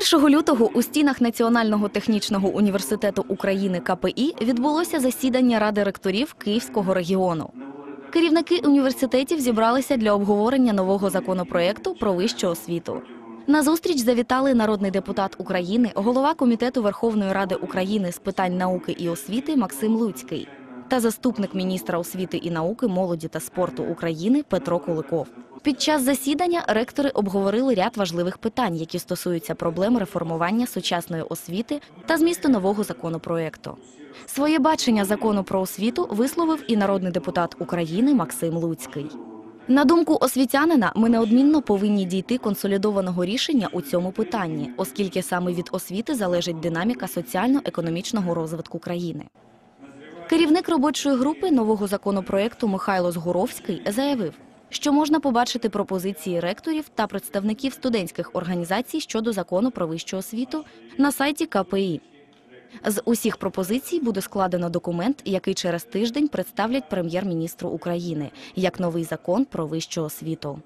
1 лютого у стінах Національного технічного університету України КПІ відбулося засідання Ради ректорів Київського регіону. Керівники університетів зібралися для обговорення нового законопроекту про вищу освіту. На зустріч завітали народний депутат України, голова комітету Верховної Ради України з питань науки і освіти Максим Луцький та заступник міністра освіти і науки, молоді та спорту України Петро Куликов. Під час засідання ректори обговорили ряд важливих питань, які стосуються проблем реформування сучасної освіти та змісту нового законопроекту. Своє бачення закону про освіту висловив і народний депутат України Максим Луцький. На думку освітянина, ми неодмінно повинні дійти консолідованого рішення у цьому питанні, оскільки саме від освіти залежить динаміка соціально-економічного розвитку країни. Керівник робочої групи нового законопроекту Михайло Згуровський заявив, що можна побачити пропозиції ректорів та представників студентських організацій щодо закону про вищу освіту на сайті КПІ. З усіх пропозицій буде складено документ, який через тиждень представлять прем'єр-міністру України як новий закон про вищу освіту.